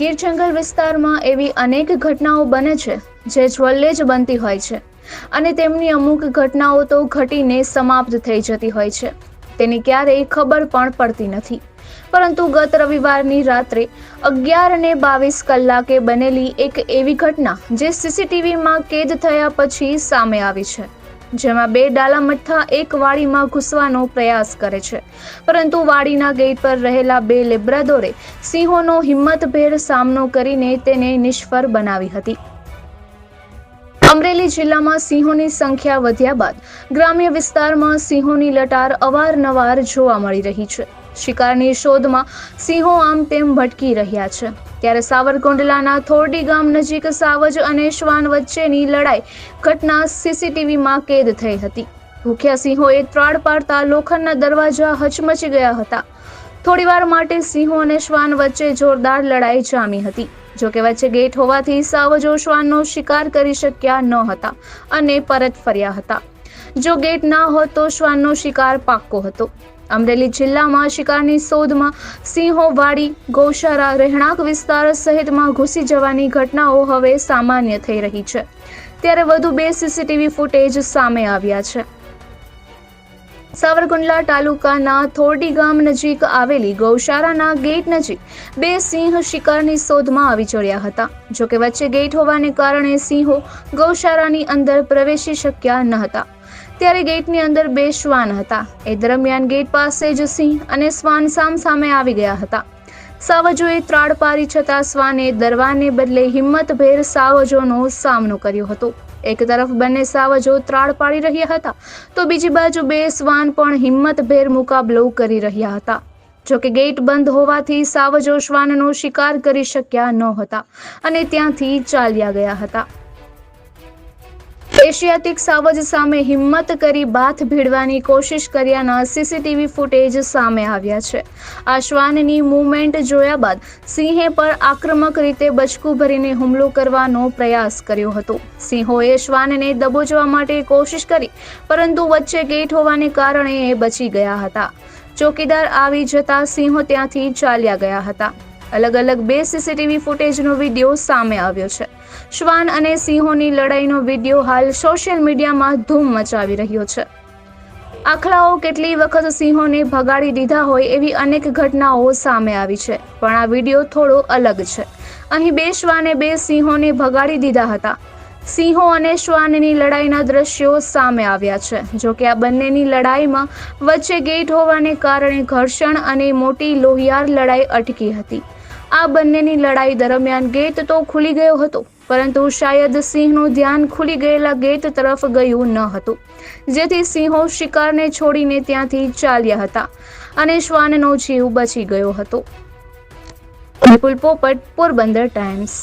ગીર જંગલ વિસ્તારમાં એવી અનેક ઘટનાઓ બને છે, જે જ્વલ્લે જ બનતી હોય છે. અને તેમની અમુક ઘટનાઓ તો ઘટીને સમાપ્ત થઈ જતી હોય છે. તેની ક્યારેય ખબર પણ પડતી નથી. પરંતુ ગત રવિવારની રાત્રે અગિયાર અને બાવીસ કલાકે બનેલી એક એવી ઘટના, જે સીસીટીવીમાં કેદ થયા પછી સામે આવી છે. જેમાં બે ડાલા મઠ્ઠા એક વાડીમાં ઘૂસવાનો પ્રયાસ કરે છે. પરંતુ વાડીના ગેટ પર રહેલા બે લેબ્રાદોરે સિંહોનો હિંમતભેર સામનો કરીને તેને નિષ્ફળ બનાવી હતી. અમરેલી જિલ્લામાં સિંહોની સંખ્યા વધ્યા બાદ ગ્રામ્ય વિસ્તારમાં સિંહોની લટાર અવારનવાર જોવા મળી રહી છે. શિકારની શોધમાં સિંહો આમ તેમ ભટકી રહ્યા છે. ત્યારે સાવરકુંડલાના થોરડી ગામ નજીક સાવજ અને શ્વાન વચ્ચેની લડાઈ ઘટના સીસીટીવીમાં કેદ થઈ હતી. ભૂખ્યા સિંહોએ ત્રાડ પાડતા લોખંડના દરવાજા હચમચી ગયા હતા. થોડીવાર માટે સિંહો અને શ્વાન વચ્ચે જોરદાર લડાઈ જામી હતી. જોકે વચ્ચે ગેટ હોવાથી સાવજો શ્વાનનો શિકાર કરી શક્યા ન હતા અને પરત ફર્યા હતા. જો ગેટ ના હોત તો શ્વાનનો શિકાર પાક્કો હતો. અમરેલી જિલ્લામાં શિકારની શોધમાં સિંહોવાડી, ગૌશાળા, રહેણાંક વિસ્તાર સહિતમાં ઘૂસી જવાની ઘટનાઓ હવે સામાન્ય થઈ રહી છે. ત્યારે વધુ બે સીસીટીવી ફૂટેજ સામે આવ્યા છે. સાવરકુંડલા તાલુકાના થોરડી ગામ નજીક આવેલી ગૌશાળાના ગેટ નજીક બે સિંહ શિકારની શોધમાં આવી ચડ્યા હતા. જોકે વચ્ચે ગેટ હોવાને કારણે સિંહો ગૌશાળાની અંદર પ્રવેશી શક્યા ન હતા. ત્યારે ગેટની અંદર બે શ્વાન હતા. એ દરમિયાન ગેટ પાસે જ સિંહ અને શ્વાન સામ સામે આવી ગયા હતા. સાવજોએ ત્રાડ પારી છતાં શ્વાને દરવાને બદલે હિંમતભેર સાવજોનો સામનો કર્યો હતો. એક તરફ બંને સાવજો ત્રાડ પાડી રહ્યા હતા, તો બીજી બાજુ બે શ્વાન પણ હિંમતભેર મુકાબલો કરી રહ્યા હતા. જોકે ગેટ બંધ હોવાથી સાવજો શ્વાનનો શિકાર કરી શક્યા ન હતા અને ત્યાંથી ચાલ્યા ગયા હતા. એશિયાટિક સાવજ સામે હિંમત કરી બાથ ભીડવાની કોશિશ કર્યાના સીસીટીવી ફૂટેજ સામે આવ્યા છે. આ શ્વાનની મૂવમેન્ટ જોયા બાદ સિંહે પર આક્રમક રીતે બચકું ભરીને હુમલો કરવાનો પ્રયાસ કર્યો હતો. સિંહોએ શ્વાનને દબોચવા માટે કોશિશ કરી, પરંતુ વચ્ચે ગેટ હોવાને કારણે એ બચી ગયા હતા. ચોકીદાર આવી જતા સિંહો ત્યાંથી ચાલ્યા ગયા હતા. અલગ અલગ બે સીસીટીવી ફૂટેજનો વીડિયો સામે આવ્યો છે. શ્વાન અને સિંહોની લડાઈનો વીડિયો હાલ સોશિયલ મીડિયામાં ધૂમ મચાવી રહ્યો છે. આખલાઓ કેટલી વખત સિંહોને ભગાડી દીધા હોય એવી અનેક ઘટનાઓ સામે આવી છે, પણ આ વીડિયો થોડો અલગ છે. અહીં બે શ્વાને બે સિંહોને ભગાડી દીધા હતા. સિંહો અને શ્વાનની લડાઈના દ્રશ્યો સામે આવ્યા છે, જો કે આ બંનેની લડાઈમાં વચ્ચે ગેટ હોવાને કારણે ઘર્ષણ અને મોટી લોહિયાર લડાઈ અટકી હતી. આ બંનેની લડાઈ દરમિયાન ગેટ તો ખુલી ગયો હતો, પરંતુ શાયદ સિંહનું ધ્યાન ખુલી ગયેલા ગેટ તરફ ગયું ન હતું. જેથી સિંહો શિકારને છોડીને ત્યાંથી ચાલ્યા હતા અને શ્વાનનો જીવ બચી ગયો હતો. પોપટ, પોરબંદર ટાઈમ્સ.